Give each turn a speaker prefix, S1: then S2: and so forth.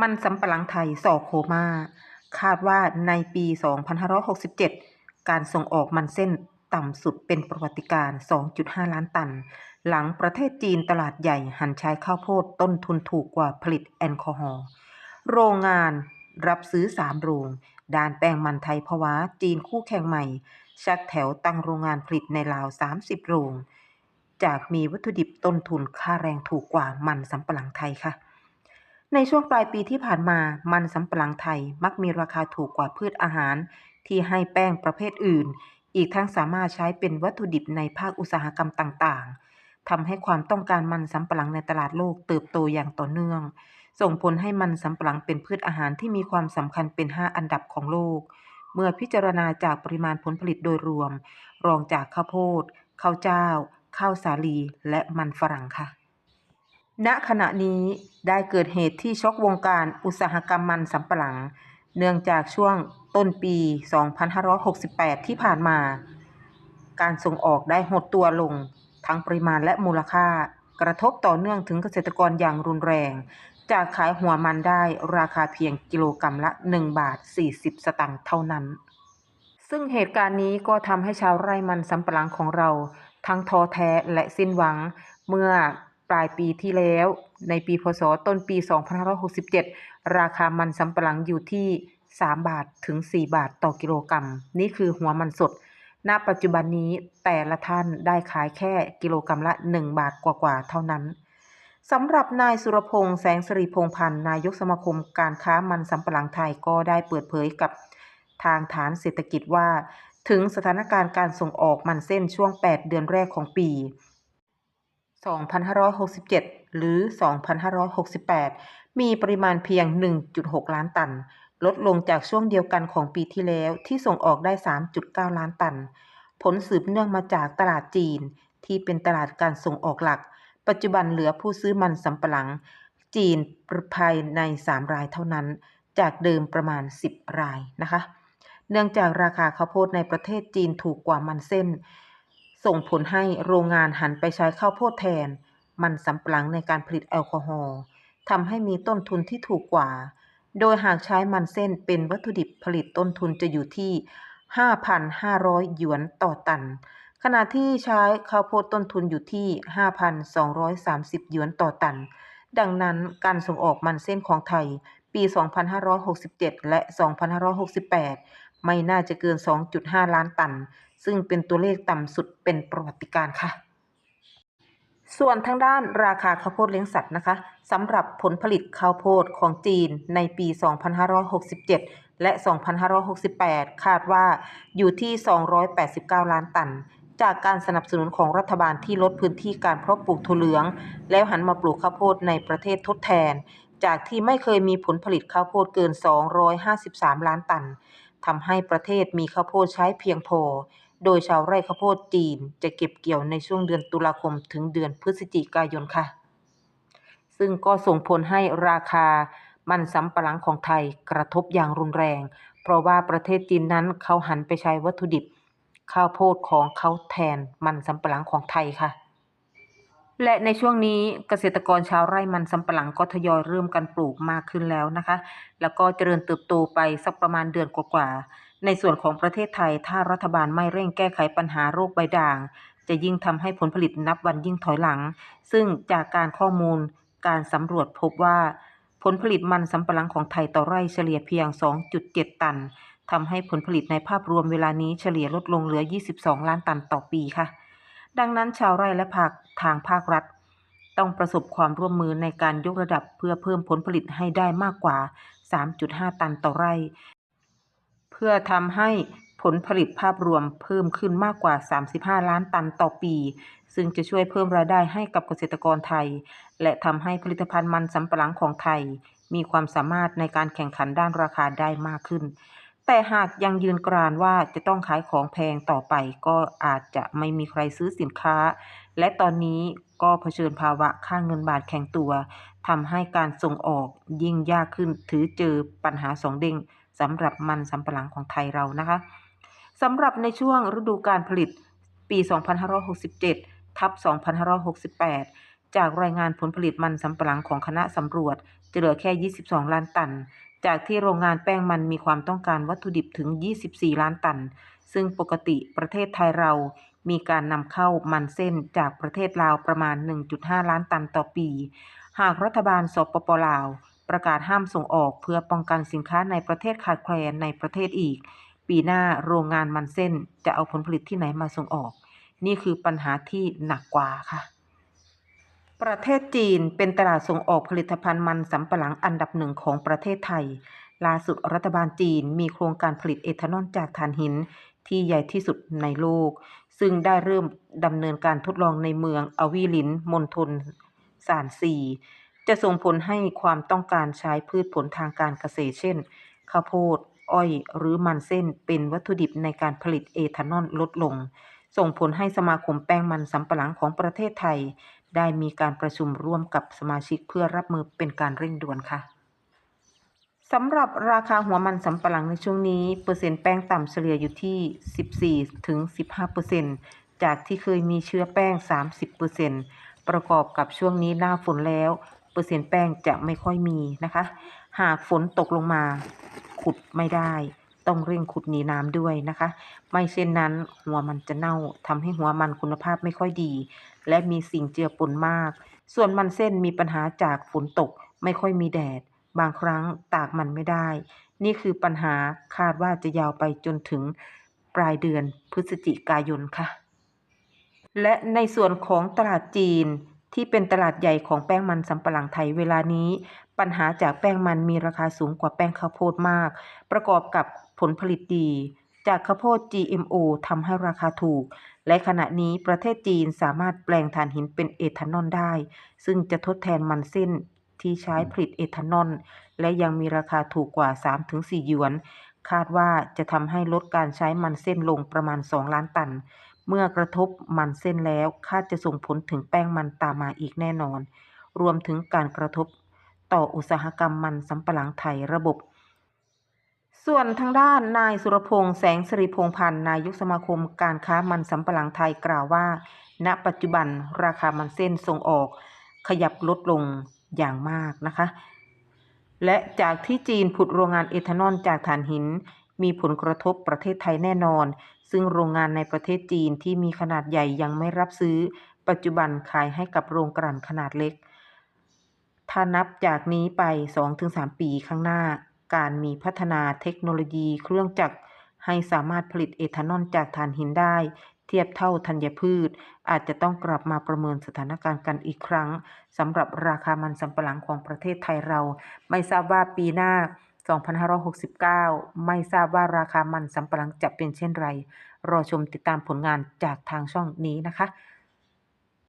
S1: มันสำปะหลังไทยสอโคม่าคาดว่าในปี 2567 การส่งออกมันเส้นต่ำสุดเป็นประวัติการณ์2.5 ล้านตัน หลังประเทศจีนตลาดใหญ่หันใช้ข้าวโพดต้นทุนถูกกว่าผลิตแอลกอฮอล์ โรงงานรับซื้อ 3 โรง ด้านแป้งมันไทยพวาจีนคู่แข่งใหม่ ชักแถวตั้งโรงงานผลิตในลาว 30 โรง จากมีวัตถุดิบต้นทุนค่าแรงถูกกว่ามันสำปะหลังไทยค่ะ ในช่วงปลายปีที่ผ่านมา มันสำปะหลังไทยมักมีราคาถูกกว่าพืชอาหาร ที่ให้แป้งประเภทอื่น อีกทั้งสามารถใช้เป็นวัตถุดิบในภาคอุตสาหกรรมต่างๆ ทำให้ความต้องการมันสำปะหลังในตลาดโลกเติบโตอย่างต่อเนื่อง ส่งผลให้มันสำปะหลังเป็นพืชอาหารที่มีความสำคัญเป็น 5 อันดับของโลก เมื่อพิจารณาจากปริมาณผลผลิตโดยรวม รองจากข้าวโพด ข้าวเจ้า ข้าวสาลี และมันฝรั่งค่ะ ณขณะนี้ได้เกิดเหตุที่ช็อกวงการอุตสาหกรรมมันสำปะหลัง เนื่องจากช่วงต้นปี 2568 ที่ผ่านมา การส่งออกได้หดตัวลง ทั้งปริมาณและมูลค่ากระทบต่อเนื่องถึงเกษตรกรอย่างรุนแรง จากขายหัวมันได้ราคาเพียงกิโลกรรัมละ 1 บาท 40 สตางค์เท่านั้น ซึ่งเหตุการณ์นี้ก็ทำให้ชาวไร่มันสำปะหลังของเรา ทั้งท้อแท้และสิ้นหวัง เมื่อ ปลายปีที่แล้ว ในปีพศต้นปี 2567 ราคามันสำปะหลังอยู่ที่ 3 บาทถึง 4 บาทต่อกิโลกรัม นี่คือหัวมันสด ณ ปัจจุบันนี้แต่ละท่านได้ขายแค่กิโลกรัมละ 1 บาทกว่าๆเท่านั้นสำหรับนายสุรพงษ์แสงสิริพงพันธ์นายกสมาคมการค้ามันสำปะหลังไทยก็ได้เปิดเผยกับทางฐานเศรษฐกิจว่า ถึงสถานการณ์การส่งออกมันเส้นช่วง 8 เดือนแรกของปี 2567 หรือ 2568 มีปริมาณเพียง 1.6 ล้านตัน ลดลงจากช่วงเดียวกันของปีที่แล้วที่ส่งออกได้ 3.9 ล้านตัน ผลสืบเนื่องมาจากตลาดจีน ที่เป็นตลาดการส่งออกหลัก ปัจจุบันเหลือผู้ซื้อมันสำปะหลัง จีนภายใน 3 รายเท่านั้น จากเดิมประมาณ 10 รายนะคะ เนื่องจากราคาข้าวโพดในประเทศจีนถูกกว่ามันเส้น ส่งผลให้โรงงานหันไปใช้ข้าวโพดแทน มันสำปะหลังในการผลิตแอลกอฮอล์ทำให้มีต้นทุนที่ถูกกว่า โดยหากใช้มันเส้นเป็นวัตถุดิบผลิตต้นทุนจะอยู่ที่ 5,500 หยวนต่อตัน ขณะที่ใช้ข้าวโพดต้นทุนอยู่ที่ 5,230 หยวนต่อตัน ดังนั้นการส่งออกมันเส้นของไทยปี 2567 และ 2568 ไม่น่าจะเกิน 2.5 ล้านตัน ซึ่งเป็นตัวเลขต่ำสุดเป็นประวัติการ์ค่ะ ส่วนทางด้านราคาข้าวโพดเลี้ยงสัตว์นะคะสำหรับผลผลิตข้าวโพดของจีนในปี 2567 และ 2568 คาดว่าอยู่ที่ 289 ล้านตันจากการสนับสนุนของรัฐบาลที่ลดพื้นที่การเพาะปลูกถั่วเหลือง แล้วหันมาปลูกข้าวโพดในประเทศทดแทน จากที่ไม่เคยมีผลผลิตข้าวโพดเกิน 253 ล้านตัน ทำให้ประเทศมีข้าวโพดใช้เพียงพอ โดยชาวไร่ข้าวโพดจีนจะเก็บเกี่ยวในช่วงเดือนตุลาคมถึงเดือนพฤศจิกายนค่ะ ซึ่งก็ส่งผลให้ราคามันสำปะหลังของไทยกระทบอย่างรุนแรง เพราะว่าประเทศจีนนั้นเขาหันไปใช้วัตถุดิบ ข้าวโพดของเขาแทนมันสำปะหลังของไทยค่ะ และในช่วงนี้เกษตรกรชาวไร่มันสำปะหลังก็ทยอยเริ่มกันปลูกมากขึ้นแล้วนะคะ แล้วก็เจริญเติบโตไปสักประมาณเดือนกว่าๆในส่วนของประเทศไทยถ้ารัฐบาลไม่เร่งแก้ไขปัญหาโรคใบด่าง จะยิ่งทำให้ผลผลิตนับวันยิ่งถอยหลัง ซึ่งจากการข้อมูลการสำรวจพบว่า ผลผลิตมันสำปะหลังของไทยต่อไร่เฉลี่ยเพียง 2.7 ตันทำให้ผลผลิตในภาพรวมเวลานี้เฉลี่ยลดลงเหลือ 22 ล้านตันต่อปีค่ะ ดังนั้นชาวไร่และภาคทางภาครัฐ ต้องประสบความร่วมมือในการยกระดับเพื่อเพิ่มผลผลิตให้ได้มากกว่า 3.5 ตันต่อไร่ เพื่อทำให้ผลผลิตภาพรวมเพิ่มขึ้นมากกว่า 35 ล้านตันต่อปี ซึ่งจะช่วยเพิ่มรายได้ให้กับเกษตรกรไทย และทำให้ผลิตภัณฑ์มันสำปะหลังของไทย มีความสามารถในการแข่งขันด้านราคาได้มากขึ้น แต่หากยังยืนกรานว่าจะต้องขายของแพงต่อไปก็อาจจะไม่มีใครซื้อสินค้า และตอนนี้ก็เผชิญภาวะค่าเงินบาทแข็งตัวทำให้การส่งออกยิ่งยากขึ้นถือเจอปัญหาสองเด้งสำหรับมันสำปะหลังของไทยเรานะคะสำหรับในช่วงฤดูการผลิตปี 2567 ทับ 2568 จากรายงานผลผลิตมันสำปะหลังของคณะสำรวจจะเหลือแค่ 22 ล้านตัน จากที่โรงงานแป้งมันมีความต้องการวัตถุดิบถึง 24 ล้านตัน ซึ่งปกติประเทศไทยเรามีการนำเข้ามันเส้นจากประเทศลาวประมาณ 1.5 ล้านตันต่อปี หากรัฐบาลสปปลาว ประกาศห้ามส่งออกเพื่อป้องกันสินค้าในประเทศขาดแคลนในประเทศอีก ปีหน้าโรงงานมันเส้นจะเอาผลผลิตที่ไหนมาส่งออก นี่คือปัญหาที่หนักกว่าค่ะ ประเทศจีนเป็นตลาดส่งออกผลิตภัณฑ์มันสำปะหลังอันดับหนึ่งของประเทศไทย ล่าสุดรัฐบาลจีนมีโครงการผลิตเอทานอลจากถ่านหินที่ใหญ่ที่สุดในโลก ซึ่งได้เริ่มดำเนินการทดลองในเมืองอวีลินมณฑลซานซีจะส่งผลให้ความต้องการใช้พืชผลทางการเกษตรเช่น ข้าวโพด อ้อย หรือมันเส้นเป็นวัตถุดิบในการผลิตเอทานอลลดลง ส่งผลให้สมาคมแป้งมันสำปะหลังของประเทศไทย ได้มีการประชุมร่วมกับสมาชิกเพื่อรับมือเป็นการเร่งด่วนค่ะสำหรับราคาหัวมันสำปะหลังในช่วงนี้ เปอร์เซ็นต์แป้งต่ำเฉลี่ยอยู่ที่ 14ถึง15เปอร์เซ็นต์จากที่เคยมีเชื้อแป้ง 30เปอร์เซ็นต์ประกอบกับช่วงนี้หน้าฝนแล้ว เปอร์เซ็นต์แป้งจะไม่ค่อยมีนะคะ หากฝนตกลงมา ขุดไม่ได้ ต้องเร่งขุดหนีน้ำด้วยนะคะ ไม่เช่นนั้นหัวมันจะเน่าทำให้หัวมันคุณภาพไม่ค่อยดี และมีสิ่งเจือปนมาก ส่วนมันเส้นมีปัญหาจากฝนตกไม่ค่อยมีแดด บางครั้งตากมันไม่ได้ นี่คือปัญหาคาดว่าจะยาวไปจนถึงปลายเดือนพฤศจิกายนค่ะ และในส่วนของตลาดจีน ที่เป็นตลาดใหญ่ของแป้งมันสำปะหลังไทยเวลานี้ ปัญหาจากแป้งมันมีราคาสูงกว่าแป้งข้าวโพดมาก ประกอบกับผลผลิตดี จากข้าวโพด GMO ทำให้ราคาถูก และขณะนี้ประเทศจีนสามารถแปลงถ่านหินเป็นเอทานอลได้ ซึ่งจะทดแทนมันเส้นที่ใช้ผลิตเอทานอลและยังมีราคาถูกกว่า 3-4 หยวน คาดว่าจะทำให้ลดการใช้มันเส้นลงประมาณ 2 ล้านตัน เมื่อกระทบมันเส้นแล้วคาดจะส่งผลถึงแป้งมันตามมาอีกแน่นอน รวมถึงการกระทบต่ออุตสาหกรรมมันสำปะหลังไทยระบบ ส่วนทางด้านนายสุรพงษ์แสงสิริพงษ์พันธ์นายกสมาคมการค้ามันสำปะหลังไทยกล่าวว่า ณ ปัจจุบันราคามันเส้นส่งออก ขยับลดลงอย่างมากนะคะ และจากที่จีนผุดโรงงานเอทานอลจากถ่านหินมีผลกระทบประเทศไทยแน่นอน ซึ่งโรงงานในประเทศจีนที่มีขนาดใหญ่ยังไม่รับซื้อ ปัจจุบันขายให้กับโรงกลั่นขนาดเล็ก ถ้านับจากนี้ไป 2-3 ปีข้างหน้า การมีพัฒนาเทคโนโลยีเครื่องจักรให้สามารถผลิตเอทานอลจากถ่านหินได้ เทียบเท่าธัญพืช อาจจะต้องกลับมาประเมินสถานการณ์กันอีกครั้งสำหรับราคามันสำปะหลังของประเทศไทยเรา ไม่ทราบว่าปีหน้า 2569 ไม่ทราบว่าราคามันสำปะหลังจะเป็นเช่นไร รอชมติดตามผลงานจากทางช่องนี้นะคะ